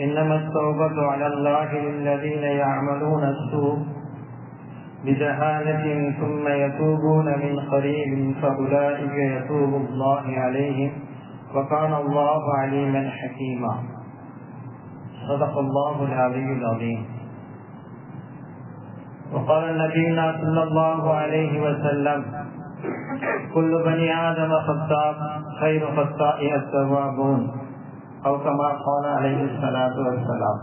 إنما التوبة على الله للذين يعملون السوء بجهالة ثم يتوبون من قريب فأولئك يتوب الله عليهم وكان الله عليما حكيما. صدق الله العلي العظيم. وقال نبينا صلى الله عليه وسلم كل بني آدم خطاب خير خطاء التوابون. கௌசமா கோல அலைஹி சலாத்து வசலாம்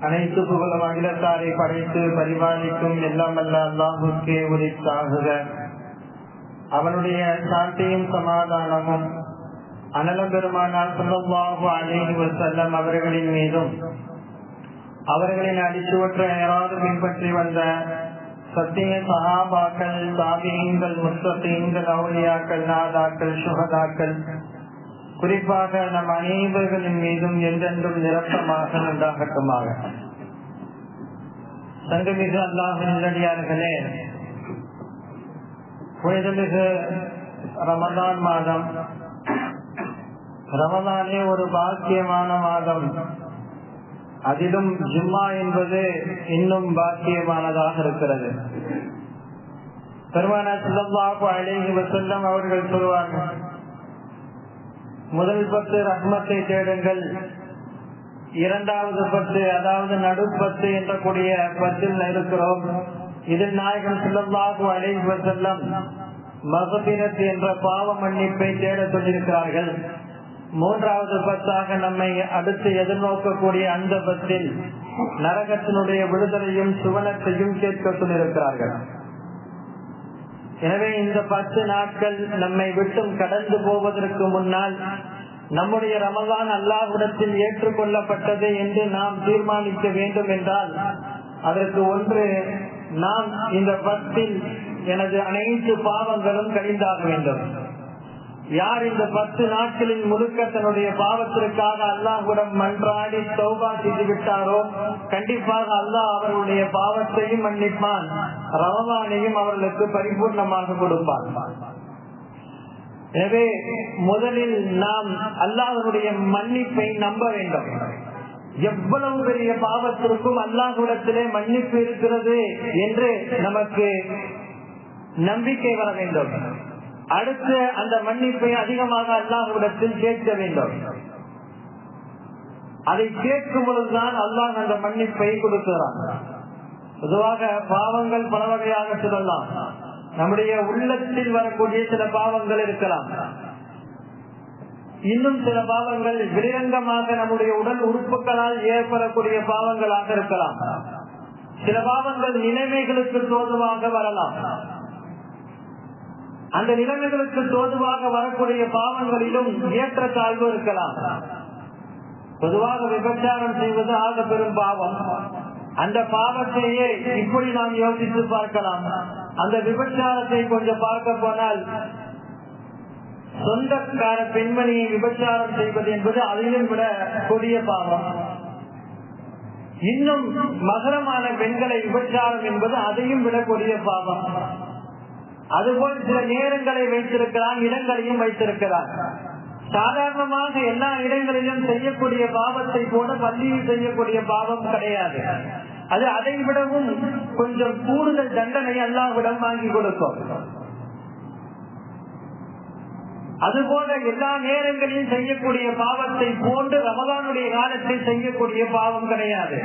அனைத்து புகழும் அகிலத்தாரை படைத்து பரிபாலிக்கும் எல்லாம் அல்ல அல்லாஹுக்கே உரித்தாகுக அவனுடைய சாந்தியும் சமாதானமும் அனல பெருமானால் சொல்லவாகு அலைஹி செல்லம் அவர்களின் மீதும் அவர்களின் அடிச்சுவற்ற யாராவது பின்பற்றி வந்த சத்திய சகாபாக்கள் தாபியங்கள் முஸ்தீங்கள் அவுளியாக்கள் நாதாக்கள் சுகதாக்கள் குறிப்பாக நம் அனைவர்களின் மீதும் என்றென்றும் நிரப்பமாக உண்டாகட்டுமாக. சங்கமிகு அல்லாஹ் நல்லடியார்களே புனிதமிகு ரமதான் மாதம். ரமதானே ஒரு பாக்கியமான மாதம். அதிலும் ஜும்மா என்பது இன்னும் பாக்கியமானதாக இருக்கிறது. பெருமான சிலம்பாக்கு அழகி வசல்லம் அவர்கள் சொல்வார்கள் முதல் பத்து ரஹ்மத்தை தேடுங்கள். இரண்டாவது பத்து அதாவது நடுப்பத்து என்ற கூடிய பத்தில் இருக்கிறோம். இதில் நாயகன் செல்லம்பாகு அழைப்பு செல்லம் மகபினத் என்ற பாவ மன்னிப்பை தேட சொல்லியிருக்கிறார்கள். மூன்றாவது பத்தாக நம்மை அடுத்து எதிர்நோக்கக்கூடிய அந்த பத்தில் நரகத்தினுடைய விடுதலையும் சுவனத்தையும் கேட்க சொல்லியிருக்கிறார்கள். எனவே இந்த பத்து நாட்கள் நம்மை விட்டும் கடந்து போவதற்கு முன்னால் நம்முடைய ரமதான் அல்லாஹுடத்தில் ஏற்றுக்கொள்ளப்பட்டது என்று நாம் தீர்மானிக்க வேண்டும் என்றால் அதற்கு ஒன்று நாம் இந்த பத்தில் எனது அனைத்து பாவங்களும் கழிந்தாக வேண்டும். யார் இந்த பத்து நாட்களின் முழுக்க தன்னுடைய பாவத்திற்காக அல்லாஹுடன் மன்றாடி சௌபா செய்து விட்டாரோ கண்டிப்பாக அல்லாஹ் அவர்களுடைய பாவத்தையும் மன்னிப்பான் ரமவானையும் அவர்களுக்கு பரிபூர்ணமாக கொடுப்பான். எனவே முதலில் நாம் அல்லாஹனுடைய மன்னிப்பை நம்ப வேண்டும். எவ்வளவு பெரிய பாவத்திற்கும் அல்லாஹுடத்திலே மன்னிப்பு இருக்கிறது என்று நமக்கு நம்பிக்கை வர வேண்டும். அடுத்து அந்த மன்னிப்பை அதிகமாக அல்லாஹுடத்தில் கேட்க வேண்டும். அதை கேட்கும் பொழுதுதான் அல்லாஹ் அந்த மன்னிப்பை கொடுக்கிறான். பொதுவாக பாவங்கள் பல வகையாக சொல்லலாம். நம்முடைய உள்ளத்தில் வரக்கூடிய சில பாவங்கள் இருக்கலாம். இன்னும் சில பாவங்கள் வெளிரங்கமாக நம்முடைய உடல் உறுப்புகளால் ஏற்படக்கூடிய பாவங்களாக இருக்கலாம். சில பாவங்கள் நிலைமைகளுக்கு தோதுவாக வரலாம். அந்த நிலைமைகளுக்கு தோதுவாக வரக்கூடிய பாவங்களிலும் ஏற்ற தாழ்வு இருக்கலாம். பொதுவாக விபச்சாரம் செய்வது ஆக பெரும் பாவம். அந்த பாவத்தையே இப்படி நாம் யோசித்து பார்க்கலாம். அந்த விபச்சாரத்தை கொஞ்சம் பார்க்க போனால் சொந்தக்கார பெண்மணியை விபச்சாரம் செய்வது என்பது அதையும் விட கொடிய பாவம். இன்னும் மகரமான பெண்களை விபச்சாரம் என்பது அதையும் விட கொடிய பாவம். அதுபோல் சில நேரங்களை வைத்திருக்கிறான் இடங்களையும் வைத்திருக்கிறான். சாதாரணமாக எல்லா இடங்களிலும் செய்யக்கூடிய பாவத்தை போல பள்ளியில் செய்யக்கூடிய பாவம் கிடையாது. அது அதை விடவும் கொஞ்சம் கூடுதல் தண்டனை எல்லாவிடம் வாங்கி கொடுக்கும். அதுபோல எல்லா நேரங்களிலும் செய்யக்கூடிய பாவத்தை போன்று ரமதானுடைய காலத்தில் செய்யக்கூடிய பாவம் கிடையாது.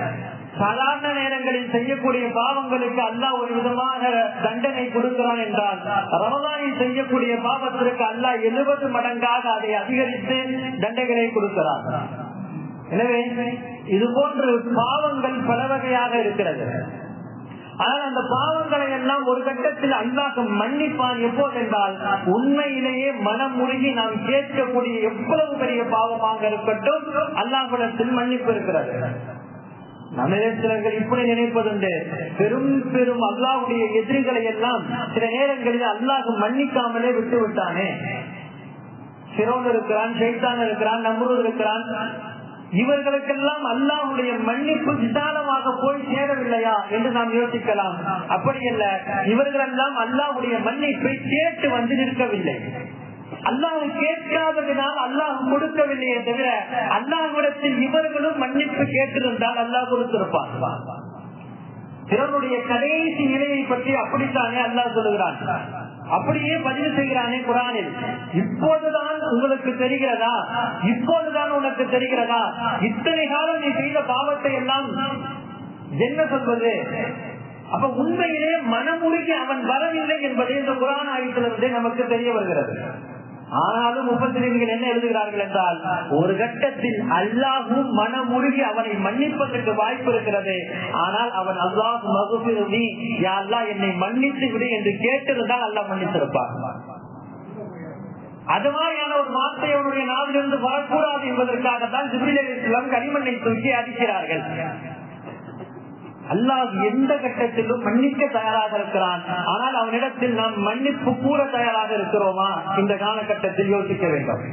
சாதாரண நேரங்களில் செய்யக்கூடிய பாவங்களுக்கு அல்லாஹ் ஒரு விதமாக தண்டனை கொடுக்கிறான் என்றால் ரமதானில் செய்யக்கூடிய பாவத்திற்கு அல்லாஹ் எழுபது மடங்காக அதை அதிகரித்து தண்டனை கொடுக்கிறார் எனவே இது போன்று பாவங்கள் பல வகையாக இருக்கிறது. ஆனால் அந்த பாவங்களை எல்லாம் ஒரு கட்டத்தில் அல்லாஹ் மன்னிப்பான் எப்போது என்றால் உண்மையிலேயே மனம் முருகி நாம் கேட்கக்கூடிய எவ்வளவு பெரிய பாவமாக இருக்கட்டும் அல்லாஹ் மன்னிப்பு இருக்கிறது. சிலர்கள் இப்படி நினைப்பதுண்டு. பெரும் பெரும் அல்லாவுடைய எதிரிகளை எல்லாம் சில நேரங்களில் அல்லாஹ் மன்னிக்காமலே விட்டு விட்டானே. சிரோன் இருக்கிறான் சைத்தான் இருக்கிறான் நம்பூர் இருக்கிறான். இவர்களுக்கெல்லாம் அல்லாவுடைய மன்னிப்பு விசாலமாக போய் சேரவில்லையா என்று நாம் யோசிக்கலாம். அப்படி அல்ல இவர்களெல்லாம் அல்லாஹுடைய மன்னிப்பை கேட்டு வந்து நிற்கவில்லை. அல்லாஹ் கேட்காததினால் அல்லாஹ் கொடுக்கவில்லையே தவிர அல்லாஹ்விடத்தில் இவர்களும் மன்னிப்பு கேட்டிருந்தால் அல்லாஹ் கொடுத்திருப்பான் பிறனுடைய கடைசி நிலையை பற்றி அப்படித்தானே அல்லாஹ் சொல்லுகிறான். அப்படியே பதிவு செய்கிறானே குரானில். இப்போதுதான் உங்களுக்கு தெரிகிறதா? இப்போதுதான் உனக்கு தெரிகிறதா? இத்தனை காலம் நீ செய்த பாவத்தை எல்லாம் என்ன சொல்வது? அப்ப உண்மையிலே மனமுருகி அவன் வரவில்லை என்பதை இந்த குரான் ஆயத்திலிருந்தே நமக்கு தெரிய வருகிறது. ஆனாலும் முப்பத்திரிகள் என்ன எழுதுகிறார்கள் என்றால் ஒரு கட்டத்தில் அல்லாஹும் மனமுருகி அவனை மன்னிப்பதற்கு வாய்ப்பு இருக்கிறது. ஆனால் அவன் அல்லாஹ் மகுபிருதி யாழ்லா என்னை மன்னித்து விடு என்று கேட்டிருந்தால் அல்லாஹ் மன்னித்திருப்பார் அது மாதிரியான ஒரு வார்த்தை அவனுடைய நாவிலிருந்து வரக்கூடாது என்பதற்காக தான் ஜிபிலம் களிமண்ணை தூக்கி அடிக்கிறார்கள். அல்லாஹ் எந்த கட்டத்திலும் மன்னிக்க தயாராக இருக்கிறான். ஆனால் அவனிடத்தில் நாம் மன்னிப்பு கூற தயாராக இருக்கிறோமா? இந்த காலகட்டத்தில் யோசிக்க வேண்டும்.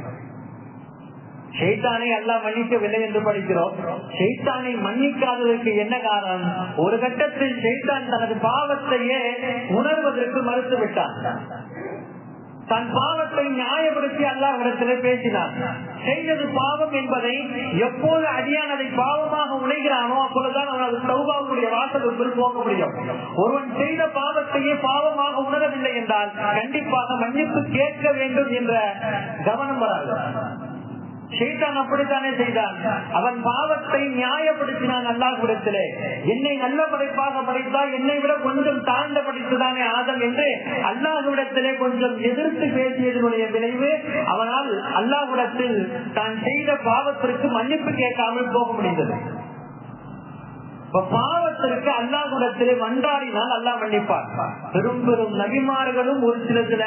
ஷெய்தானை அல்லாஹ் மன்னிக்கவில்லை என்று படிக்கிறோம். ஷெய்தானை மன்னிக்காததற்கு என்ன காரணம்? ஒரு கட்டத்தில் ஷெய்தான் தனது பாவத்தையே உணர்வதற்கு மறுத்து விட்டான் தன் பாவத்தை நியாயப்படுத்தி அல்லாஹிடத்திலே பேசினார் செய்தது பாவம் என்பதை எப்போது அடியான் அதை பாவமாக உழைகிறானோ அப்பொழுதுதான் அவனது சௌபாவுடைய வாசலுக்குள் போக முடியும். ஒருவன் செய்த பாவத்தையே பாவமாக உணரவில்லை என்றால் கண்டிப்பாக மன்னிப்பு கேட்க வேண்டும் என்ற கவனம் வராது. சேத்தான் அப்படித்தானே செய்தான். அவன் பாவத்தை நியாயப்படுத்தினான் அல்லாஹுடத்திலே என்னை நல்ல படைப்பாக படைத்தா என்னை விட கொஞ்சம் தாழ்ந்த படைத்துதானே ஆதம் என்று அல்லாஹுடத்திலே கொஞ்சம் எதிர்த்து பேசியதனுடைய விளைவு அவனால் அல்லாஹுடத்தில் தான் செய்த பாவத்திற்கு மன்னிப்பு கேட்காமல் போக முடிந்தது. பாவத்திற்கு அல்லாஹுடத்திலே மன்றாடினால் அல்லாஹ் மன்னிப்பார். பெரும் பெரும் நபிமார்களும் ஒரு சில சில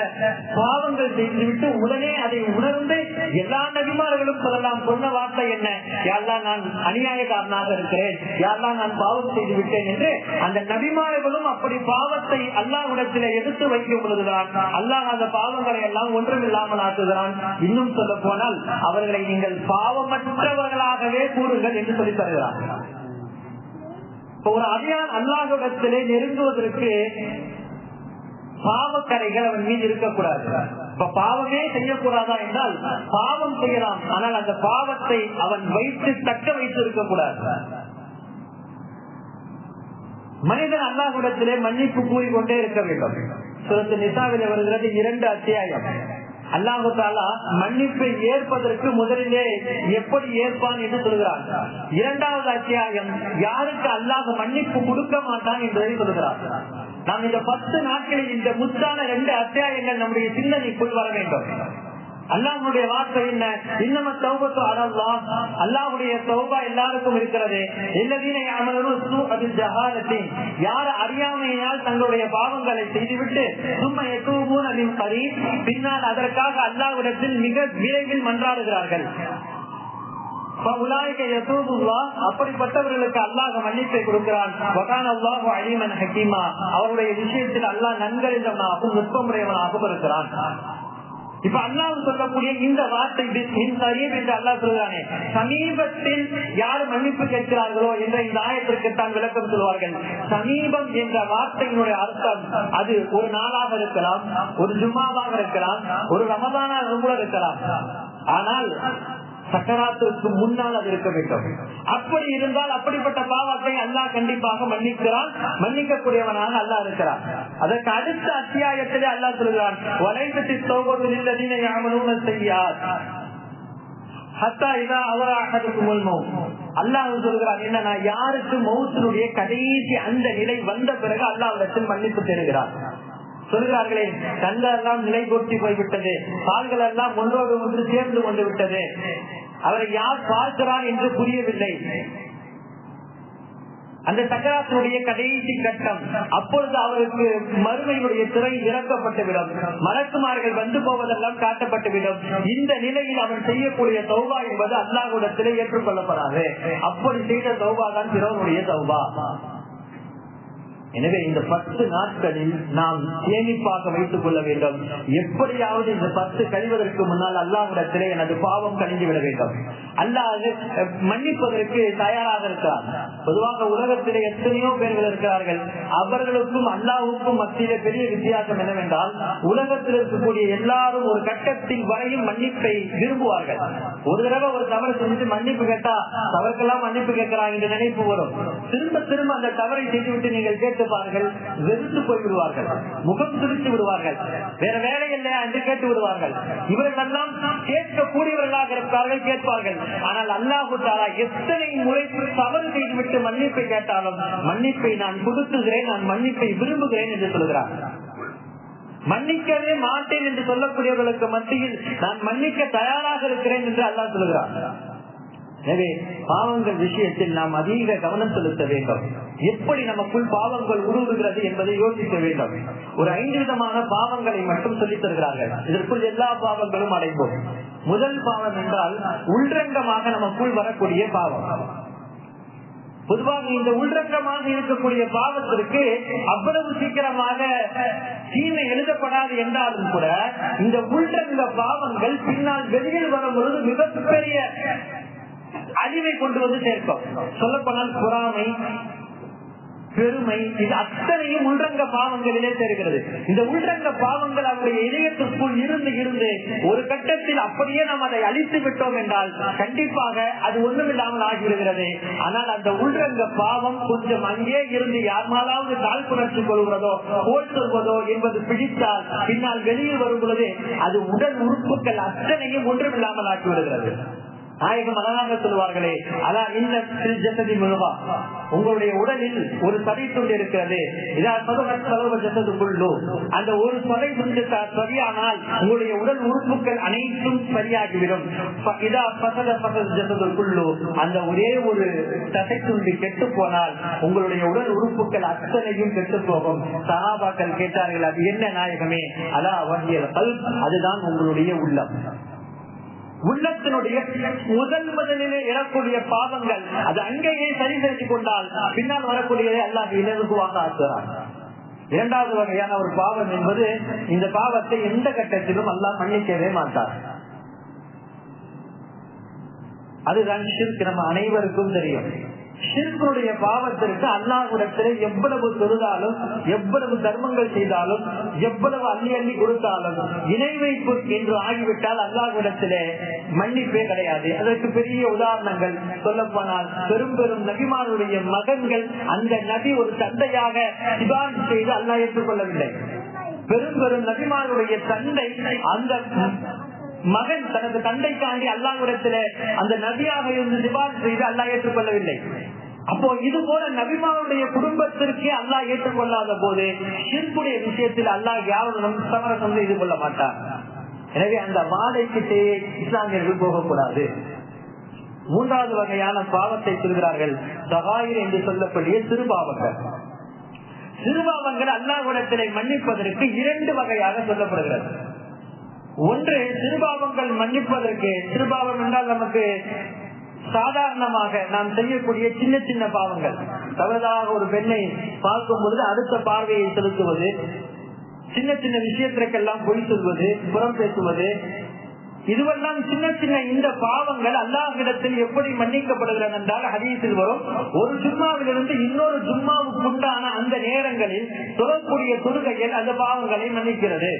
பாவங்கள் செய்துவிட்டு உடனே அதை உணர்ந்து எல்லா நபிமார்களும் சொல்லலாம் சொன்ன வார்த்தை என்ன? யாரெல்லாம் நான் அநியாயக்காரனாக இருக்கிறேன். யாரெல்லாம் நான் பாவம் செய்து விட்டேன் என்று அந்த நபிமார்களும் அப்படி பாவத்தை அல்லாஹுடத்திலே எடுத்து வைக்கும் பொழுதுதான் அல்லாஹ் அந்த பாவங்களை எல்லாம் ஒன்றுமில்லாமல் ஆக்குகிறான். இன்னும் சொல்ல போனால் அவர்களை நீங்கள் பாவமற்றவர்களாகவே கூறுங்கள் என்று சொல்லி தருகிறார். ஒரு அடியான் அல்லாஹிடத்திலே நெருங்குவதற்கு பாவக்கரைகள் அவன் மீது இருக்கக்கூடாது. இப்ப பாவமே செய்யக்கூடாதா என்றால் பாவம் செய்யலாம். ஆனால் அந்த பாவத்தை அவன் வைத்து தக்க வைத்து இருக்கக்கூடாது மனிதன் அல்லாஹிடத்திலே மன்னிப்பு கூறிக்கொண்டே இருக்க வேண்டும். சுரத்து நிசாவில் வருகிறது இரண்டு அத்தியாயம். அல்லாஹு தாலா மன்னிப்பை ஏற்பதற்கு முதலிலே எப்படி ஏற்பான் என்று சொல்கிறார் இரண்டாவது அத்தியாயம் யாருக்கு அல்லாஹ் மன்னிப்பு கொடுக்க மாட்டான் என்பதை சொல்கிறார் நாம் இந்த பத்து நாட்களில் இந்த முத்தான ரெண்டு அத்தியாயங்கள் நம்முடைய சிந்தனைக்குள் வர வேண்டும். அல்லாஹுடைய வார்த்தை என்ன? இன்னம சௌபத்து அடல்லா அல்லாஹுடைய சௌபா எல்லாருக்கும் இருக்கிறது. எல்லாதீனை அமரும் அது ஜஹாலத்தி. யார் அறியாமையினால் தங்களுடைய பாவங்களை செய்துவிட்டு சும்மா எதுவும் அதில் சரி பின்னால் அதற்காக அல்லாஹ்விடத்தில் மிக விரைவில் மன்றாடுகிறார்கள். அப்படிப்பட்டவர்களுக்கு அல்லாஹ் மன்னிப்பை கொடுக்கிறான். அழிமன் ஹக்கீமா அவருடைய விஷயத்தில் அல்லாஹ் நன்கறிந்தவனாகவும் நுட்பமுடையவனாகவும் இருக்கிறான். இப்ப அல்லாஹ் சொல்லக்கூடிய இந்த வார்த்தை என்று அல்லாஹ் சொல்றானே சமீபத்தில் யார் மன்னிப்பு கேட்கிறார்களோ என்ற இந்த ஆயத்திற்கு தான் விளக்கம் சொல்வார்கள். சமீபம் என்ற வார்த்தையினுடைய அர்த்தம் அது ஒரு நாளாக இருக்கலாம் ஒரு ஜும்மாவாக இருக்கலாம் ஒரு ரமதானாக கூட இருக்கலாம். ஆனால் சக்கராத்திற்கு முன்னால் அது இருக்க வேண்டும். அப்படி இருந்தால் அப்படிப்பட்ட பாவத்தை அல்லாஹ் கண்டிப்பாக மன்னிக்கிறான். மன்னிக்கக்கூடியவனாக அல்லாஹ் இருக்கிறான். அதற்கு அடுத்த அத்தியாயத்திலே அல்லாஹ் சொல்கிறான் வலைபத்தி சோபத்தில் யாமலும் செய்யார் ஹத்தா இதா அவராக முன்னும் அல்லாஹ் என்னன்னா யாருக்கு மௌத்தினுடைய கடைசி அந்த நிலை வந்த பிறகு அல்லாஹ் மன்னிப்பு தருகிறார் சொல்கிறார்களே கண்கள் நிலை கூட்டி போய்விட்டது கால்கள் எல்லாம் ஒன்றோடு ஒன்று சேர்ந்து கொண்டு விட்டது. அவரை யார் பார்க்கிறார் என்று புரியவில்லை. அந்த சக்கராத்தினுடைய கடைசி கட்டம் அப்பொழுது அவருக்கு மறுமையுடைய துறை இறக்கப்பட்டுவிடும். மலக்குமார்கள் வந்து போவதெல்லாம் காட்டப்பட்டுவிடும். இந்த நிலையில் அவன் செய்யக்கூடிய சௌபா என்பது அல்லாஹுடத்திலே ஏற்றுக்கொள்ளப்படாது. அப்படி செய்த சௌபா தான் பிறவனுடைய சௌபா எனவே இந்த பத்து நாட்களில் நாம் சேமிப்பாக வைத்துக் கொள்ள வேண்டும். எப்படியாவது இந்த பத்து கழிவதற்கு முன்னால் அல்லாஹிடத்திலே எனது பாவம் கழிந்து விட வேண்டும். அல்லாது மன்னிப்பதற்கு தயாராக இருக்கிறார். பொதுவாக உலகத்திலே எத்தனையோ பேர்கள் இருக்கிறார்கள். அவர்களுக்கும் அல்லாவுக்கும் மத்தியில பெரிய வித்தியாசம் என்னவென்றால் உலகத்தில் இருக்கக்கூடிய எல்லாரும் ஒரு கட்டத்தில் வரையும் மன்னிப்பை விரும்புவார்கள். ஒரு தடவை ஒரு தவறு செஞ்சுட்டு மன்னிப்பு கேட்டா தவறுக்கெல்லாம் மன்னிப்பு கேட்கிறாங்க இந்த நினைப்பு வரும். திரும்ப திரும்ப அந்த தவறை செய்துவிட்டு நீங்கள் கேட்டு விடுவார்கள் வெறுத்து போய் விடுவார்கள் முகம் துடித்து விடுவார்கள் வேற வேலை இல்லையா என்று கேட்டு விடுவார்கள். இவர்கள் எல்லாம் கேட்கக்கூடியவர்களாக இருப்பார்கள் கேட்பார்கள். ஆனால் அல்லாஹு தாலா எத்தனை முறை தவறு செய்துவிட்டு மன்னிப்பை கேட்டாலும் மன்னிப்பை நான் கொடுத்துகிறேன் நான் மன்னிப்பை விரும்புகிறேன் என்று சொல்கிறார் மன்னிக்கவே மாட்டேன் என்று சொல்லக்கூடியவர்களுக்கு மத்தியில் நான் மன்னிக்க தயாராக இருக்கிறேன் என்று அல்லாஹ் சொல்கிறார் எனவே பாவங்கள் விஷயத்தில் நாம் அதிக கவனம் செலுத்த வேண்டும். எப்படி நமக்குள் பாவங்கள் உருவுகிறது என்பதை யோசிக்க வேண்டும். ஒரு ஐந்து விதமான பாவங்களை மட்டும் சொல்லித் தருகிறார்கள். இதற்குள் எல்லா பாவங்களும் அடைவோம் முதல் பாவம் என்றால் உள்ரங்கமாக நமக்குள் வரக்கூடிய பாவம். பொதுவாக இந்த உள்ரங்கமாக இருக்கக்கூடிய பாவத்திற்கு அவ்வளவு சீக்கிரமாக தீமை எழுதப்படாது என்றாலும் கூட இந்த உள்ரங்க பாவங்கள் பின்னால் வெளியில் வரும் பொழுது மிகப்பெரிய அழிவை கொண்டு வந்து சேர்க்கும். சொல்ல போனால் பொறாமை பெருமை இது அத்தனையும் உள்ரங்க பாவங்களிலே சேர்கிறது. இந்த உள்ரங்க பாவங்கள் அவருடைய இதயத்திற்குள் இருந்து இருந்து ஒரு கட்டத்தில் அப்படியே நாம் அதை அழித்து விட்டோம் என்றால் கண்டிப்பாக அது ஒண்ணுமில்லாமல் ஆகிவிடுகிறது. ஆனால் அந்த உள்ரங்க பாவம் கொஞ்சம் அங்கே இருந்து யார் மேலாவது கால் புணர்ச்சி கொள்கிறதோ போல் சொல்வதோ என்பது பிடித்தால் பின்னால் வெளியில் வரும் பொழுது அது உடல் உறுப்புகள் அத்தனையும் ஒன்றுமில்லாமல் ஆகிவிடுகிறது. நாயகம் அழகாக சொல்லுவார்களே அதான் இந்த ஜசதி முழுவா? உங்களுடைய உடலில் ஒரு சதை துண்டு இருக்கிறது. ஜசதுக்குள்ளோ அந்த ஒரு சதை துண்டு சரியானால் உங்களுடைய உடல் உறுப்புகள் அனைத்தும் சரியாகிவிடும். இதா பசத பசத ஜசதுக்குள்ளோ அந்த ஒரே ஒரு தசை துண்டு கெட்டு போனால் உங்களுடைய உடல் உறுப்புகள் அத்தனையும் கெட்டு போகும். சகாபாக்கள் கேட்டார்கள் அது என்ன நாயகமே? அதா வங்கியல் அதுதான் உங்களுடைய உள்ளம். உள்ளத்தினுடைய முதல் முதலிலே இறக்கூடிய பாவங்கள் அது அங்கேயே சரி செஞ்சு கொண்டால் பின்னால் வரக்கூடியதை அல்லாஹ் இலகுவாக ஆக்குறார் இரண்டாவது வகையான ஒரு பாவம் என்பது இந்த பாவத்தை எந்த கட்டத்திலும் எல்லாம் மன்னிக்கவே மாட்டார் அதுதான் நம்ம அனைவருக்கும் தெரியும். ஷிர்குடைய பாவத்திற்கு அல்லாஹுடத்திலே எவ்வளவு தொழுதாலும் எவ்வளவு தர்மங்கள் செய்தாலும் எவ்வளவு அள்ளி அள்ளி கொடுத்தாலும் இணை வைப்பு என்று ஆகிவிட்டால் அல்லாஹுடத்திலே மன்னிப்பே கிடையாது. அதற்கு பெரிய உதாரணங்கள் சொல்ல போனால் பெரும் பெரும் நபிமானுடைய மகன்கள் அந்த நபி ஒரு தந்தையாக சிபாரிசு செய்து அல்லாஹ் ஏற்றுக்கொள்ளவில்லை. பெரும் பெரும் நபிமானுடைய தந்தை அந்த மகன் தனது தந்தைக்காண்டி அல்லாஹுடத்துல அந்த நபியாக இருந்து சிபாரிசு செய்து அல்லாஹ் ஏற்றுக்கொள்ளவில்லை. அப்போ இது போல நபிமாவுடைய குடும்பத்திற்கே அல்லாஹ் ஏற்றுக்கொள்ளாத போது ஷிர்குடைய விஷயத்தில் அல்லாஹ் யாரும் சமரசம் செய்து கொள்ள மாட்டார். எனவே அந்த வாடைக்கு இஸ்லாமியர்கள் போகக்கூடாது. மூன்றாவது வகையான பாவத்தை சொல்கிறார்கள். சகாயிர் என்று சொல்லக்கூடிய சிறுபாவங்கள். சிறுபாவங்கள் அல்லாஹுடத்திலே மன்னிப்பதற்கு இரண்டு வகையாக சொல்லப்படுகிறது. ஒன்று சிறுபாவங்கள் மன்னிப்பதற்கு. திருபாவம் என்றால் நமக்கு சாதாரணமாக நாம் செய்யக்கூடிய சின்ன சின்ன பாவங்கள். தவறுதலாக ஒரு பெண்ணை பார்க்கும் பொழுது அடுத்த பார்வையை செலுத்துவது சின்ன சின்ன விஷயத்திற்கெல்லாம் பொய் சொல்வது புறம் பேசுவது இதுவெல்லாம் சின்ன சின்ன இந்த பாவங்கள் அல்லாஹிடத்தில் எப்படி மன்னிக்கப்படுகிறது என்றால் ஹதீஸில் வரும். ஒரு ஜும்மாவிலிருந்து இன்னொரு ஜும்மாவுக்குண்டான அந்த நேரங்களில் தொழக்கூடிய தொழுகைகள் அந்த பாவங்களை மன்னிக்கிறது.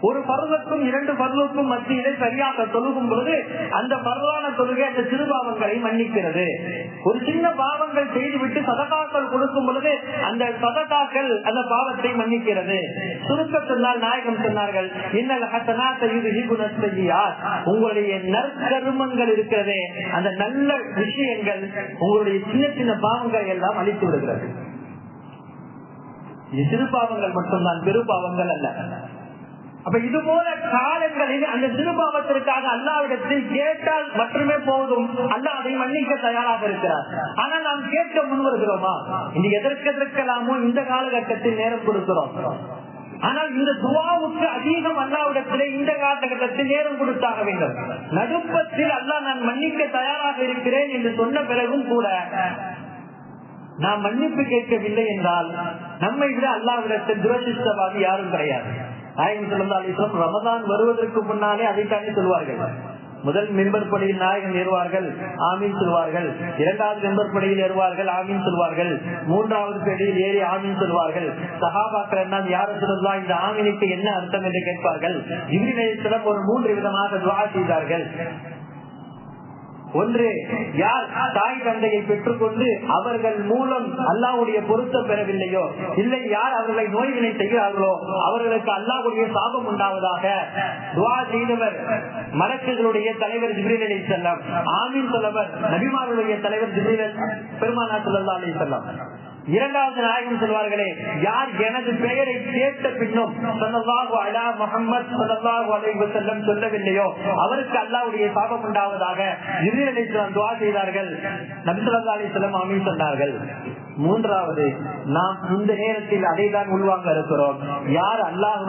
ஒரு பருவத்துக்கும் இரண்டு பருவத்துக்கும் மத்தியிலே சரியாக தொழுகும் பொழுது அந்த பருவான தொழுகை அந்த சிறுபாவங்களை மன்னிக்கிறது. ஒரு சின்ன பாவங்கள் செய்துவிட்டு சதகாக்கள் கொடுக்கும் பொழுது அந்த சதகாக்கள் அந்த பாவத்தை மன்னிக்கிறது. சுருக்க சொன்னால் நாயகம் சொன்னார்கள் இன்னல் ஹசனாத்த உங்களுடைய நற்கருமங்கள் இருக்கிறதே அந்த நல்ல விஷயங்கள் உங்களுடைய சின்ன சின்ன பாவங்களை எல்லாம் அழித்து விடுகிறது. சிறு பாவங்கள் மட்டும்தான் பெரு பாவங்கள் அல்ல. அப்ப இது போல காலங்களில் அந்த சிறுபாவத்திற்காக அல்லாவிடத்தில் கேட்டால் மட்டுமே போதும். அல்ல அதை மன்னிக்க தயாராக இருக்கிறார். ஆனால் நாம் கேட்க முன் வருகிறோமா இன்னைக்கு எதற்கு எதற்கெல்லாமோ இந்த காலகட்டத்தில் நேரம் கொடுக்கிறோம். ஆனால் இந்த துவாவுக்கு அதிகம் அல்லாவிடத்திலே இந்த காலகட்டத்தில் நேரம் கொடுத்தாக வேண்டும். நடுப்பத்தில் அல்லா நான் மன்னிக்க தயாராக இருக்கிறேன் என்று சொன்ன பிறகும் கூட நாம் மன்னிப்பு கேட்கவில்லை என்றால் நம்மை விட அல்லாவிடத்தில் துரதிருஷ்டவாதி யாரும் கிடையாது. நாயகம் சொல்லி ரமதான் வருவதற்கு முன்னாலே அதைத்தானே சொல்வார்கள். முதல் மெம்பர் படியில் நாயகன் ஏறுவார்கள் ஆமீன் சொல்வார்கள். இரண்டாவது மெம்பர் படியில் ஏறுவார்கள் ஆமீன் சொல்வார்கள். மூன்றாவது படியில் ஏறி ஆமீன் சொல்வார்கள். சகாபாக்கள் என்ன யாரும் சொல்லலாம் இந்த ஆமீனுக்கு என்ன அர்த்தம்? என்று கேட்பார்கள். இவ்விதம் ஒரு மூன்று விதமாக துவா செய்தார்கள். ஒன்று யார் தாய் தந்தையை பெற்றுக்கொண்டு அவர்கள் மூலம் அல்லாவுடைய பொருத்தம் பெறவில்லையோ இல்லை யார் அவர்களை நோய்களை செய்கிறார்களோ அவர்களுக்கு அல்லாவுடைய சாபம் உண்டாவதாக துவா செய்தவர் மலக்குகளுடைய தலைவர் ஜிப்ரீல் அலி செல்லம் ஆமீன் சொல்லவர் நபிமாருடைய தலைவர் ஜிப்ரீல் பெருமானா சொல்லா அலி செல்லம் இரண்டாவது நாயகம் சொல்வார்களே யார் எனது பெயரை கேட்ட பின்னும் சொல்லவாகு அலா முகமது சொல்லவாகு அலைவு செல்லம் சொல்லவில்லையோ அவருக்கு அல்லாவுடைய சாபம் உண்டாவதாக இறுதியிலாம் துவா செய்தார்கள். நபிசுல்லா அலி செல்லம் அமீன் சொன்னார்கள். மூன்றாவது நாம் இந்த நேரத்தில் அதை தான் உள்வாங்க இருக்கிறோம். யார் அல்லாஹ்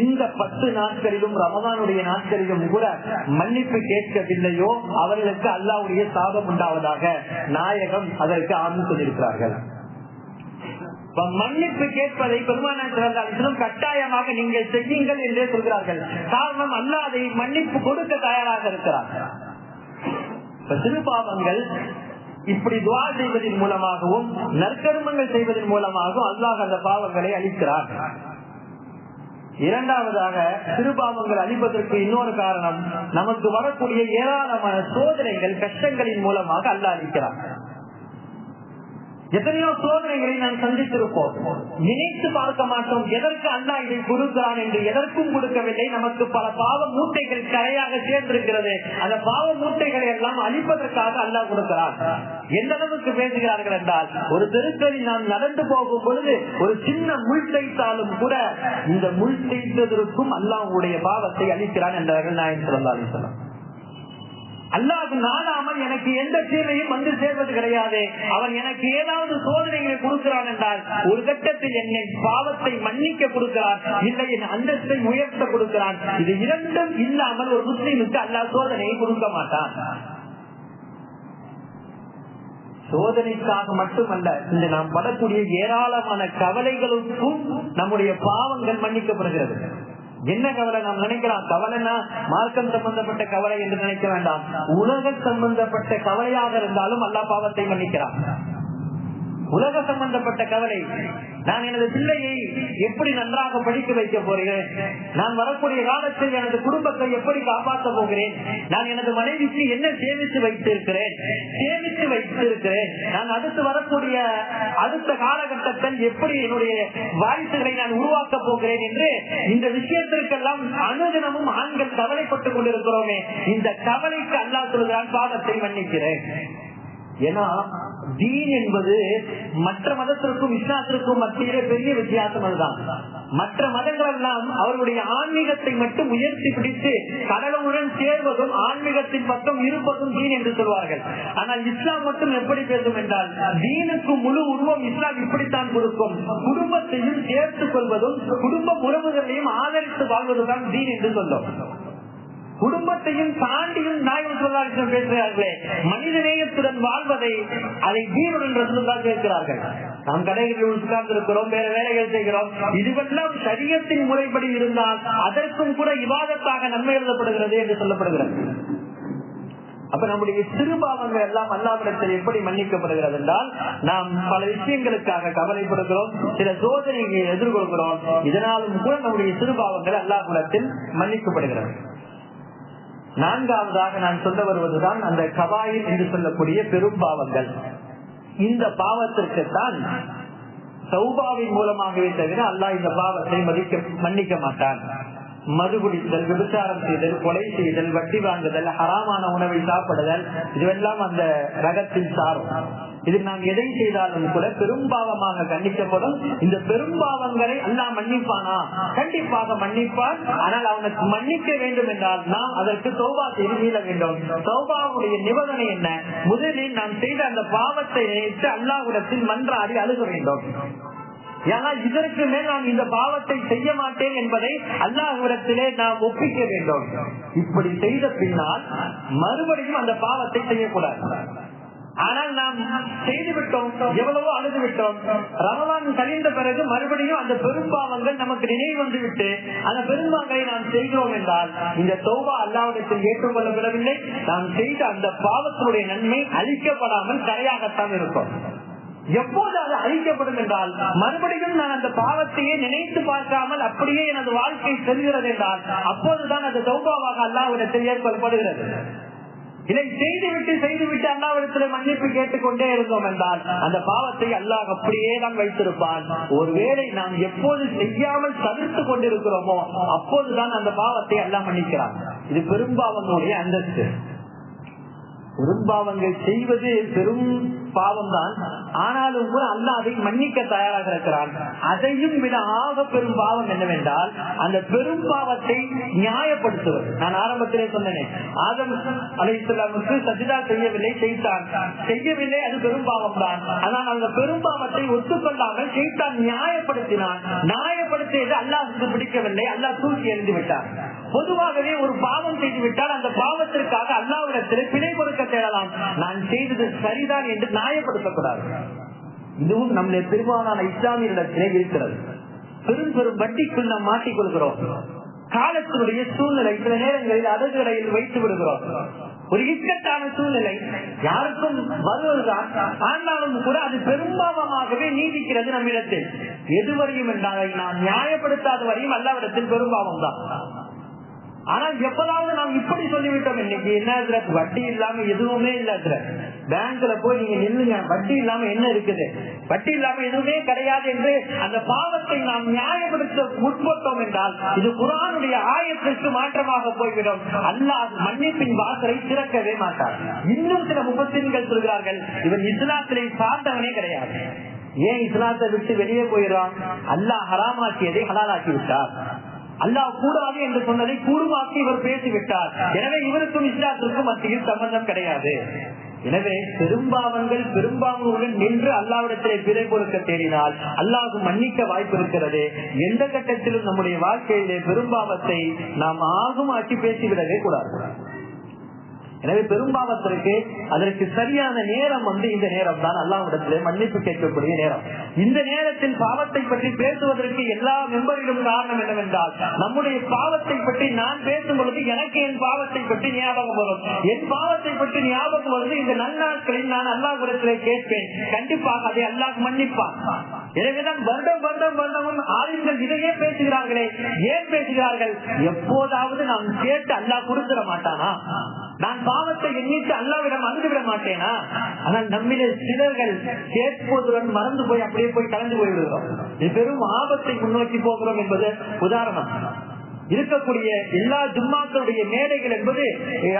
இந்த பத்து நாட்களிலும் ரமதானுடைய நாட்களிலும் கூட மன்னிப்பு கேட்கவில்லையோ அவர்களுக்கு அல்லாவுடைய சாபம் உண்டாவதாக நாயகம் அதற்கு ஆர்வம் சொல்லியிருக்கிறார்கள். மன்னிப்பு கேட்பதை பெருமானம் கட்டாயமாக நீங்கள் செய்யுங்கள் என்றே சொல்கிறார்கள். காரணம் அல்லா அதை மன்னிப்பு கொடுக்க தயாராக இருக்கிறார் சிறுபாவங்கள் இப்படி துவா செய்வதன் மூலமாகவும் நற்கருமங்கள் செய்வதன் மூலமாகவும் அல்லாஹ் அந்த பாவங்களை அளிக்கிறார் இரண்டாவதாக திருபாவங்கள் அழிப்பதற்கு இன்னொரு காரணம் நமக்கு வரக்கூடிய ஏராளமான சோதனைகள் கஷ்டங்களின் மூலமாக அல்ல அளிக்கிறார் எத்தனையோ சோதனைகளை நாம் சந்தித்திருப்போம். நினைத்து பார்க்க மாட்டோம். எதற்கு அண்ணா இதை கொடுக்கிறான் என்று எதற்கும் கொடுக்கவில்லை. நமக்கு பல பாவ மூட்டைகள் கரையாக சேர்ந்திருக்கிறது. அந்த பாவ மூட்டைகளை எல்லாம் அழிப்பதற்காக அல்லா கொடுக்கிறான். எந்த அளவுக்கு பேசுகிறார்கள் என்றால் ஒரு தெருக்களில் நாம் நடந்து போகும் பொழுது ஒரு சின்ன முள் தைத்தாலும் கூட இந்த முள் தைத்ததற்கும் அல்லாவுடைய பாவத்தை அளிக்கிறான் என்றார்கள் நாயன் சொல்லி சொன்னார் அல்லாது நாடாமல் எனக்கு எந்த தீமையும் வந்து சேர்வது கிடையாது. அவன் எனக்கு ஏதாவது சோதனைகளை கொடுக்கிறான் என்றால் ஒரு கட்டத்தில் என்னை பாவத்தை மன்னிக்க கொடுக்கிறான் இல்லை என் அந்தஸ்தை உயர்த்த கொடுக்கிறான். இது இரண்டும் இல்லாமல் ஒரு முஸ்லீமுக்கு அல்லா சோதனையை கொடுக்க மாட்டான். சோதனைக்காக மட்டுமல்ல இந்த நாம் படக்கூடிய ஏராளமான கவலைகளுக்கும் நம்முடைய பாவங்கள் மன்னிக்கப்படுகிறது. என்ன கவலை நாம் நினைக்கலாம்? கவலைனா மார்க்கம் சம்பந்தப்பட்ட கவலை என்று நினைக்க வேண்டாம். உலக சம்பந்தப்பட்ட கவலையாக இருந்தாலும் அல்லா பாவத்தை மன்னிக்கிறான். உலக சம்பந்தப்பட்ட கவலை. நான் எனது பிள்ளையை எப்படி நன்றாக படிக்க வைக்க போகிறேன்? நான் வரக்கூடிய காலத்தில் எனது குடும்பத்தை எப்படி காப்பாற்ற போகிறேன்? நான் எனது மனைவிக்கு என்ன சேமித்து வைத்திருக்கிறேன்? சேமித்து வைத்திருக்கிறேன். நான் அடுத்து வரக்கூடிய அடுத்த காலகட்டத்தில் எப்படி என்னுடைய வாய்ப்புகளை நான் உருவாக்க போகிறேன் என்று இந்த விஷயத்திற்கெல்லாம் அனுதினமும் ஆண்கள் கவலைப்பட்டுக் கொண்டிருக்கிறோமே. இந்த கவலைக்கு அல்லா சொல்கிறான் பாதத்தை மன்னிக்கிறேன். ஏன்னா தீன் என்பது மற்ற மதத்திற்கும் இஸ்லாத்திற்கும் மத்தியிலே பெரிய வித்தியாசம் அதுதான். மற்ற மதங்கள் எல்லாம் அவர்களுடைய ஆன்மீகத்தை மட்டும் உயர்த்தி பிடித்து கடவுளுடன் சேர்வதும் ஆன்மீகத்தின் பக்கம் இருப்பதும் தீன் என்று சொல்வார்கள். ஆனால் இஸ்லாம் மட்டும் எப்படி பேசும் என்றால் தீனுக்கு முழு உருவம் இஸ்லாம் இப்படித்தான் கொடுக்கும். குடும்பத்தையும் சேர்த்துக் கொள்வதும் குடும்ப உறவுகளையும் ஆதரித்து வாழ்வதுதான் தீன் என்று சொல்லும். குடும்பத்தையும் தாண்டியும் நாயகம் சொல்லாரிடம் பேசுகிறார்களே மனிதநேயத்துடன் வாழ்வதை அதை தீனுடன் ரசூலுல்லாஹ் கேட்கிறார்கள். நாம் கடைகளில் உட்கார்ந்து இருக்கிறோம் வேற வேலைகள் செய்கிறோம். இதுவெல்லாம் சரியத்தின் முறைப்படி இருந்தால் அதற்கும் கூட விவாதத்தாக நன்மை எழுதப்படுகிறது என்று சொல்லப்படுகிறது. அப்ப நம்முடைய சிறுபாவங்கள் எல்லாம் அல்லாவிடத்தில் எப்படி மன்னிக்கப்படுகிறது என்றால் நாம் பல விஷயங்களுக்காக கவலைப்படுகிறோம் சில சோதனைகளை எதிர்கொள்கிறோம். இதனாலும் கூட நம்முடைய சிறுபாவங்கள் அல்லாஹுலத்தில் மன்னிக்கப்படுகிறது. நான்காவதாக நான் சொல்ல வருவதுதான் அந்த கபாயில் என்று சொல்லக்கூடிய பெரும் பாவங்கள். இந்த பாவத்திற்குத்தான் சௌபாவின் மூலமாகவே தவிர அல்லாஹ் இந்த பாவத்தை மதிக்க மன்னிக்க மாட்டான். மதுகுடித்தல் விபச்சாரம் செய்தல் கொலை செய்தல் வட்டி வாங்குதல் ஹராமான உணவை சாப்பிடுதல் இதுவெல்லாம் அந்த ரகத்தில் சாரும். இதில் நாம் எதை செய்தாலும் கூட பெரும்பாவமாக கண்டிக்கப்படும் இந்த பெரும்பாவங்களை அல்லா மன்னிப்பானா? கண்டிப்பாக மன்னிப்பான். ஆனால் அவனுக்கு மன்னிக்க வேண்டும் என்றால் நாம் அதற்கு சௌபா செய்து மீள வேண்டும். சௌபாவுடைய நிபந்தனை என்ன? முதலில் நாம் செய்த அந்த பாவத்தை நினைத்து அல்லாஹ்விடத்தில் மன்றாடி அழுக வேண்டும். ஏன்னா இதற்கு மேல் நான் இந்த பாவத்தை செய்ய மாட்டேன் என்பதை அல்லாஹுரத்திலே நாம் ஒப்பிக்க வேண்டும். இப்படி செய்த பின்னால் மறுபடியும் அந்த பாவத்தை செய்யக்கூடாது. ஆனால் நாம் செய்து விட்டோம் எவ்வளவோ அழுது விட்டோம். ரமலான் கழிந்த பிறகு மறுபடியும் அந்த பெரும்பாவங்கள் நமக்கு நினைவு வந்து விட்டு அந்த பெரும்பாங்களை நாம் செய்கிறோம் என்றால் இந்த தௌபா அல்லாவிடத்தில் ஏற்றுக்கொள்ளப்படவில்லை. நாம் செய்த அந்த பாவத்தினுடைய நன்மை அழிக்கப்படாமல் கரையாகத்தான் இருக்கும். எப்போது அது அழிக்கப்படும் என்றால் மறுபடியும் நான் அந்த பாவத்தையே நினைத்து பார்க்காமல் அப்படியே எனது வாழ்க்கை செல்கிறது என்றால் அப்போதுதான் அது சௌபாவாக அல்லாவிடத்தில் ஏற்படுகிறது. இதை செய்துவிட்டு செய்துவிட்டு அல்லாவிடத்தில் மன்னிப்பு கேட்டுக்கொண்டே இருந்தோம் என்றால் அந்த பாவத்தை அல்லாஹ் அப்படியே தான் வைத்திருப்பான். ஒருவேளை நாம் எப்போது செய்யாமல் தவிர்த்து கொண்டிருக்கிறோமோ அப்போதுதான் அந்த பாவத்தை அல்லாஹ் மன்னிக்கிறான். இது பெரும்பாவங்களுடைய அந்தஸ்து. பெரும்பாவங்கள் செய்வது பெரும் பாவம் தான் ஆனாலும் கூட அல்ல அதை மன்னிக்க தயாராக இருக்கிறான் அதையும் விட ஆக பெரும் பாவம் என்னவென்றால் அந்த பெரும் பாவத்தை நியாயப்படுத்துவது. நான் ஆரம்பத்திலே சொன்னேன் ஆதம் அலைத்துலாமுக்கு சஜிதா செய்யவில்லை செய்தான். செய்யவில்லை அது பெரும் பாவம் தான் ஆனால் அந்த பெரும் பாவத்தை ஒத்துக்கொள்ளாமல் செய்தான் நியாயப்படுத்தினான். நியாயப்படுத்தியது அல்லாஹுக்கு பிடிக்கவில்லை அல்லாஹ் தூக்கி எழுந்து விட்டார் பொதுவாகவே ஒரு பாவம் செய்து விட்டால் அந்த பாவத்திற்காக அல்லாவிடத்தில் பிழை கொடுக்க தேடலாம். நான் செய்தது சரிதான் என்று நியாயப்படுத்தக்கூடாது. இதுவும் நம்முடைய பெரும்பாலான இஸ்லாமியரிடத்திலே இருக்கிறது. பெரும் பெரும் வட்டிக்குள் நாம் மாட்டிக் கொள்கிறோம். காலத்தினுடைய சூழ்நிலை சில நேரங்களில் அடகுகளையில் வைத்து விடுகிறோம். ஒரு இக்கட்டான சூழ்நிலை. யாருக்கும் வருவதுதான். ஆனாலும் கூட அது பெரும்பாவமாகவே நீடிக்கிறது நம்மிடத்தில். எதுவரையும் என்றால் நாம் நியாயப்படுத்தாத வரையும் அல்லாவிடத்தில் பெரும்பாவம் தான் ஆனால் எப்பதாவது நாம் இப்படி சொல்லிவிட்டோம் இன்னைக்கு. என்ன இதுல? வட்டி இல்லாம எதுவுமே இல்ல பேங்க்ல போய் நீங்க நில்லுங்க. வட்டி இல்லாம என்ன இருக்குது? வட்டி இல்லாம எதுவுமே கிடையாது என்று அந்த பாவத்தை நாம் நியாயப்படுத்த முற்பட்டோம் என்றால் இது குரானுடைய ஆயத்திற்கு மாற்றமாக போய்விடும். அல்லாஹ் மன்னிப்பின் வாசலை திறக்கவே மாட்டார். இன்னும் சில முப்பத்தின்கள் சொல்கிறார்கள் இவன் இஸ்லாத்திலே சார்ந்தவனே கிடையாது. ஏன் இஸ்லாத்தை விட்டு வெளியே போயிடுறான்? அல்லாஹ் ஹராமாக்கியதை ஹலாலாக்கி விட்டார் அல்லாஹ் கூடாது என்று சொன்னதை கூடுமாக்கி இவர் பேசிவிட்டார். எனவே இவருக்கும் இஸ்லாத்திற்கும் மத்தியில் சம்பந்தம் கிடையாது. எனவே பெரும்பாவங்கள் பெரும்பாவங்களுடன் நின்று அல்லாவிடத்திலே பிறை கொடுக்க தேடினால் அல்லாஹ் மன்னிக்க வாய்ப்பு இருக்கிறது. எந்த கட்டத்திலும் நம்முடைய வாழ்க்கையிலே பெரும்பாவத்தை நாம் ஆகும் ஆக்கி பேசிவிடவே கூடாது. எனவே பெரும்பாவத்திற்கு அதற்கு சரியான நேரம் வந்து இந்த நேரம் தான் அல்லாவிடத்திலே மன்னிப்பு கேட்கக்கூடிய நேரம். இந்த நேரத்தில் பாவத்தை பற்றி பேசுவதற்கு எல்லா மெம்பரிலும் காரணம் என்னவென்றால் நம்முடைய பாவத்தை பற்றி நான் பேசும் பொழுது எனக்கு என் பாவத்தை பற்றி ஞாபகம் வரும். என் பாவத்தை பற்றி ஞாபகம் வருது இந்த நன்னாட்களில் நான் அல்லாஹிடத்திலே கேட்பேன். கண்டிப்பாக அதை அல்லாஹ் மன்னிப்பான். எனவேதான் வருடம் வருடம் வருடமும் ஆளுங்கள் இதையே பேசுகிறார்களே. ஏன் பேசுகிறார்கள்? எப்போதாவது நாம் கேட்டு அல்லாஹ் கொடுத்துட மாட்டானா? நான் பாவத்தை எண்ணிட்டு அல்லாவிடம் அழுது விட மாட்டேனா? ஆனால் நம்மிலே சிலர்கள் கேட்பதுடன் மறந்து போய் அப்படியே போய் கலந்து போய் விடுகிறோம் பெரும் ஆபத்தை முன்னோக்கி போகிறோம் என்பது உதாரணம். இருக்கக்கூடிய எல்லா ஜும்மாக்களுடைய மேடைகள் என்பது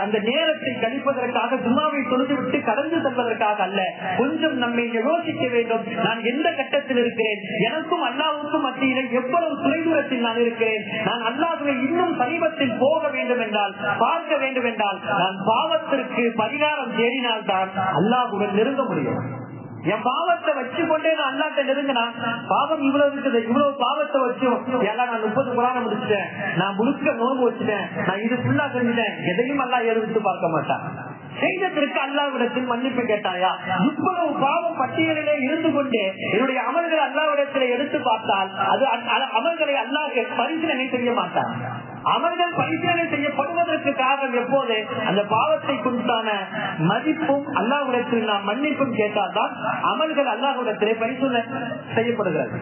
அந்த நேரத்தை கழிப்பதற்காக ஜும்மாவை தொழுது விட்டு கடந்து செல்வதற்காக அல்ல. கொஞ்சம் நம்மை யோசிக்க வேண்டும். நான் எந்த கட்டத்தில் இருக்கிறேன்? எனக்கும் அல்லாவுக்கும் மத்தியில எவ்வளவு தொலைதூரத்தில் நான் இருக்கிறேன்? நான் அல்லாஹுவை இன்னும் சமீபத்தில் போக வேண்டும் என்றால் பார்க்க வேண்டும் என்றால் நான் பாவத்திற்கு பரிகாரம் தேடினால்தான் அல்லாஹுடன் நெருங்க முடியும். என் பாவத்தை வச்சு கொண்டே நான் அல்லாட்ட நெருங்கினா பாவம் இவ்வளவு இருக்குது இவ்வளவு பாவத்தை வச்சும் எல்லாம் நான் முப்பது புராணம் முடிச்சிட்டேன். நான் முழுக்க நோன்பு வச்சுட்டேன். நான் இது ஃபுல்லா செஞ்சுட்டேன் எதையும் அல்லா எடுத்து பார்க்க மாட்டான். செய்ததற்கு அல்லாவிடத்தில் மன்னிப்பு கேட்டாயா? இவ்வளவு பாவம் பட்டியலிலே இருந்து கொண்டே என்னுடைய அமல்களை அல்லாவிடத்தில் எடுத்து பார்த்தால் அது அமல்களை அல்லாஹ் பரிசீலனை செய்ய மாட்டான். அவர்கள் பரிசீலனை செய்யப்படுவதற்கு காரணம் எப்போது? அந்த பாவத்தை குறித்தான மதிப்பும் அல்லாஹுடத்தில் நாம் மன்னிப்பும் கேட்டால்தான் அமல்கள் அல்லாஹுடத்திலே பரிசீலனை செய்யப்படுகிறது.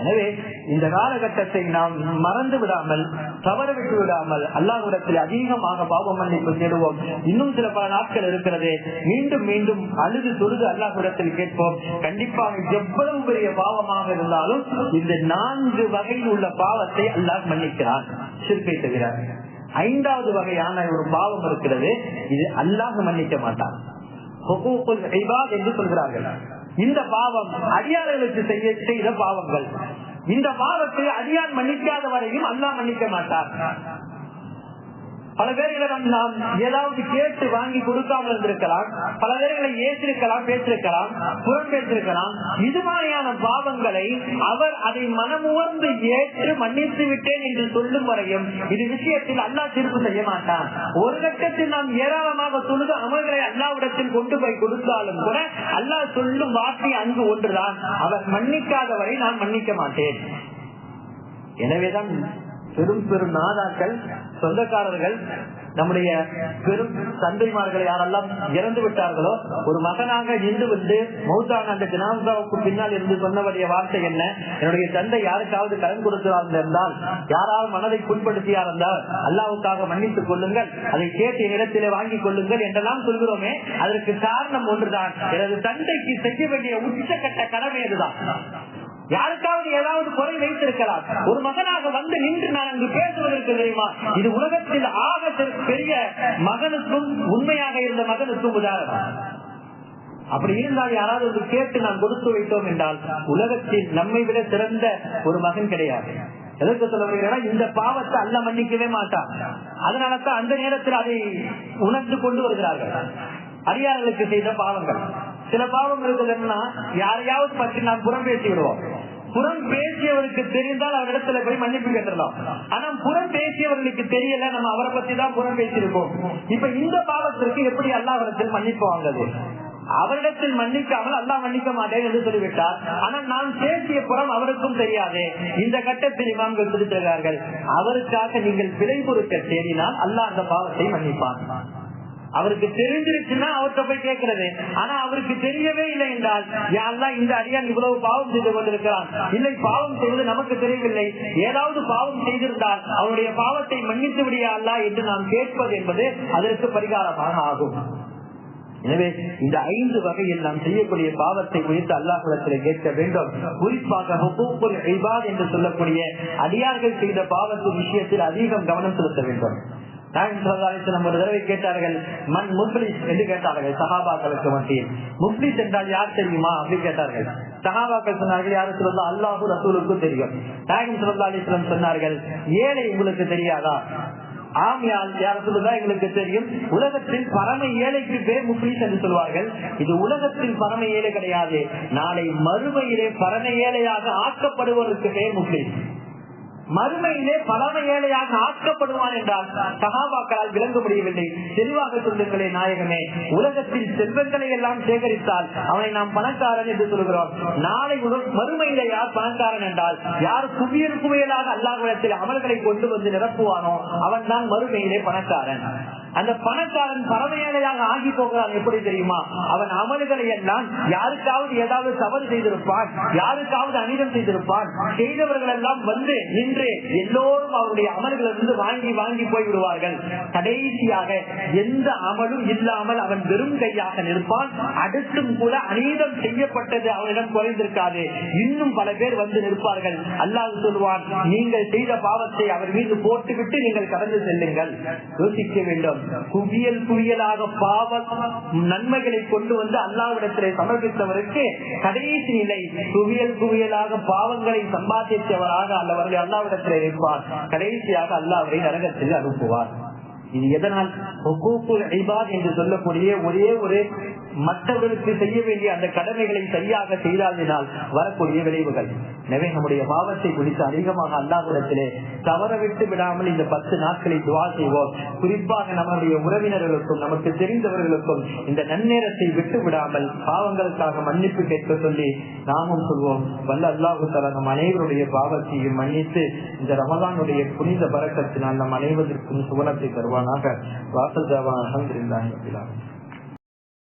எனவே இந்த காலகட்டத்தை நாம் மறந்து விடாமல் தவற விட்டு விடாமல் அல்லாஹ்விடத்தில் அதிகமாக பாவ மன்னிப்பு தேடுவோம். இன்னும் சில பல நாட்கள் இருக்கிறது. மீண்டும் மீண்டும் அழுது தொழுது அல்லாஹ்விடத்தில் கேட்போம். கண்டிப்பாக எவ்வளவு பெரிய பாவமாக இருந்தாலும் இந்த நான்கு வகையில் உள்ள பாவத்தை அல்லாஹ் மன்னிக்கிறான். சிற்பை தவிர. ஐந்தாவது வகையான ஒரு பாவம் இருக்கிறது. இது அல்லாஹ் மன்னிக்க மாட்டான். என்று சொல்கிறார்கள். இந்த பாவம் அடியார்களுக்கு செய்ய செய்த பாவங்கள். இந்த பாவத்தை அடியான் மன்னிக்காத வரையும் அல்லா மன்னிக்க மாட்டார் பல பேர்களிடம் நாம் ஏதாவது கேட்டு வாங்கி கொடுக்காமல் இருந்திருக்கலாம். பல பேர்களை ஏற்றிருக்கலாம் பேசிருக்கலாம் புறம் பேசிருக்கலாம் இது மாதிரியான பாவங்களை அவர் அதை மனமுவர்ந்து ஏற்று மன்னித்து விட்டேன் என்று சொல்லும் வரையும் இது விஷயத்தில் அல்லாஹ் தீர்ப்பு செய்ய மாட்டான். ஒரு கட்டத்தில் நாம் ஏராளமாக சொல்லுது அமல்களை அல்லாவிடத்தில் கொண்டு போய் கொடுத்தாலும் கூட அல்லாஹ் சொல்லும் வார்த்தை அங்கு ஒன்றுதான். அவர் மன்னிக்காத வரை நான் மன்னிக்க மாட்டேன். எனவேதான் பெரும் பெரும் நாதாக்கள் சொந்தக்காரர்கள் நம்முடைய பெரும் தந்தைமார்கள் யாரெல்லாம் இறந்து விட்டார்களோ ஒரு மகனாக இருந்து வந்து மௌத்தான அந்த ஜனாசாவுக்கு பின்னால் இருந்து சொன்னவருடைய வார்த்தை என்ன? என்னுடைய தந்தை யாருக்காவது கடன் கொடுக்கிறார் இருந்தால் யாராவது மனதை புண்படுத்தியா இருந்தால் அல்லாவுக்காக மன்னித்துக் கொள்ளுங்கள் அதை கேட்டு இடத்திலே வாங்கிக் கொள்ளுங்கள் என்றெல்லாம் சொல்கிறோமே அதற்கு காரணம் ஒன்றுதான். எனது தந்தைக்கு செய்ய வேண்டிய உச்சக்கட்ட கடமை அதுதான் யாருக்காவது ஏதாவது குறை வைத்திருக்கலாம். ஒரு மகனாக வந்து நின்று நான் அங்கு பேசுவதற்கு தெரியுமா? இது உலகத்தில் ஆக பெரிய மகனுக்கும் உண்மையாக இருந்த மகனுக்கும் உதாரணம். அப்படி இருந்தால் யாராவது ஒரு கேட்டு நாம் கொடுத்து வைத்தோம் என்றால் உலகத்தில் நம்மை விட சிறந்த ஒரு மகன் கிடையாது. எதற்கு சொல்ல வருகிறா இந்த பாவத்தை அல்ல மன்னிக்கவே மாட்டான். அதனால தான் அந்த நேரத்தில் அதை உணர்ந்து கொண்டு வருகிறார்கள். அடியார்களுக்கு செய்த பாவங்கள். சில பாவங்கள் என்னன்னா யாரையாவது பற்றி நாம் புறம் பேசி விடுவோம் புறம் பேசியவருக்கு தெரிந்தால் அவரிடத்துல போய் மன்னிப்பு கேட்டுடலாம். ஆனா புறம் பேசியவர்களுக்கு தெரியல நம்ம அவரை பத்தி தான் புறம் பேசியிருக்கோம். இப்ப இந்த பாவத்திற்கு எப்படி அல்லாவிடத்தில் மன்னிப்பு வாங்குது அவரிடத்தில் மன்னிக்காமல் அல்லா மன்னிக்க மாட்டேன் என்று சொல்லிவிட்டார். ஆனால் நான் பேசிய புறம் அவருக்கும் தெரியாது. இந்த கட்டத்தில் இமாம்கள் பிடித்திருக்கிறார்கள் அவருக்காக நீங்கள் விலை பொறுக்க தேடினால் அல்லாஹ் அந்த பாவத்தை மன்னிப்பான். அவருக்கு தெரிஞ்சிருச்சுன்னா அவர்கிட்ட போய் கேட்கறது. ஆனா அவருக்கு தெரியவே இல்லை என்றால் யாரெல்லாம் இந்த அடியான் இவ்வளவு பாவம் செய்து கொண்டிருக்கிறான். இல்லை பாவம் செய்வது நமக்கு தெரியவில்லை. ஏதாவது பாவம் செய்திருந்தால் அவருடைய பாவத்தை மன்னித்து விடியா அல்லா என்று நாம் கேட்பது என்பது அதற்கு பரிகாரமாக ஆகும். எனவே இந்த ஐந்து வகையில் நாம் செய்யக்கூடிய பாவத்தை குறித்து அல்லாஹிடத்தில் கேட்க வேண்டும். குறிப்பாக என்று சொல்லக்கூடிய அடியார்கள் செய்த பாவத்தின் விஷயத்தில் அதிகம் கவனம் செலுத்த வேண்டும். ஒரு தடவை கேட்டார்கள் மண் முப்ளிஸ் என்று கேட்டார்கள் சஹாபாக்களுக்கு மத்தியில். முப்ளிஸ் என்றால் யார் தெரியுமா? அப்படின்னு கேட்டார்கள். சஹாபாக்கள் சொன்னார்கள் யாரு சொல்லா அல்லாஹு ரசூலுக்கும் தெரியும். நாயகம் சொல்லா அலிஸ்லம் சொன்னார்கள் ஏழை உங்களுக்கு தெரியாதா? ஆமியால் யார் சொல்லுதா எங்களுக்கு தெரியும். உலகத்தில் பரம ஏழைக்கு பேர் முப்ளீஸ் என்று சொல்வார்கள். இது உலகத்தில் பரம ஏழை கிடையாது. நாளை மறுமையிலே பரம ஏழையாக ஆக்கப்படுவதற்கு பேர் முப்ளீஸ் மறுமையிலே பரம ஏழையாக ஆக்கப்படுவான் என்றால் சகாபாக்களால் விளங்க முடியவில்லை. தெளிவாக சொல்லுங்களே நாயகமே உலகத்தில் செல்வங்களை எல்லாம் சேகரித்தால் அவனை நாம் பணக்காரன் என்று சொல்கிறோம். நாளை மறுமையிலே யார் பணக்காரன் என்றால் யார் குவியல் குவியலாக அல்லாஹிடத்தில் அமல்களை கொண்டு வந்து நிரப்புவானோ அவன் தான் மறுமையிலே பணக்காரன். அந்த பணக்காரன் பரமையாளையாக ஆகி போகிறான் எப்படி தெரியுமா? அவன் அமல்களை எல்லாம் யாருக்காவது ஏதாவது தவறு செய்திருப்பான். யாருக்காவது அநீதம் செய்திருப்பான். செய்தவர்கள் எல்லாம் வந்து நின்று எல்லோரும் அவருடைய அமல்களிலிருந்து வாங்கி வாங்கி போய் விடுவார்கள். கடைசியாக எந்த அமலும் இல்லாமல் அவன் வெறும் கையாக நிற்பான். அடுத்தும் கூட அநீதம் செய்யப்பட்டது அவனிடம் குறைந்திருக்காது. இன்னும் பல பேர் வந்து நிற்பார்கள். அல்லாது சொல்வான் நீங்கள் செய்த பாவத்தை அவர் மீது போட்டுவிட்டு நீங்கள் கடந்து செல்லுங்கள். யோசிக்க வேண்டும். குவியல் குவியலாக பாவ நன்மைகளை கொண்டு வந்து அல்லாவிடத்திலே சமர்ப்பித்தவருக்கு கடைசி நிலை குவியல் குவியலாக பாவங்களை சம்பாதித்தவராக அல்லவர்கள் அல்லாவிடத்திலே இருப்பார் கடைசியாக அல்லாவரை நரகத்தில் அனுப்புவார். இது எதனால்? என்று சொல்லக்கூடிய ஒரே ஒரு மற்றவர்களுக்கு செய்ய வேண்டிய அந்த கடமைகளை சரியாக செய்தாதினால் வரக்கூடிய விளைவுகள். எனவே நம்முடைய பாவத்தை குறித்து அதிகமாக அல்லாஹிடத்திலே தவற விட்டு விடாமல் இந்த பத்து நாட்களை துவா செய்வோம். குறிப்பாக நம்முடைய உறவினர்களுக்கும் நமக்கு தெரிந்தவர்களுக்கும் இந்த நன்னேரத்தை விட்டு விடாமல் பாவங்களுக்காக மன்னிப்பு கேட்க சொல்லி நாமும் சொல்வோம். வல்ல அல்லாஹு தலா நம் அனைவருடைய பாவத்தையும் மன்னித்து இந்த ரமதானுடைய புனித பறக்கத்தினால் நம் அனைவருக்கும் சுவனத்தை භාවනා කරන්න. වාසල් ජාවා අල්හම්දුලිල්ලාහි රබ්බිල් ආලමින්.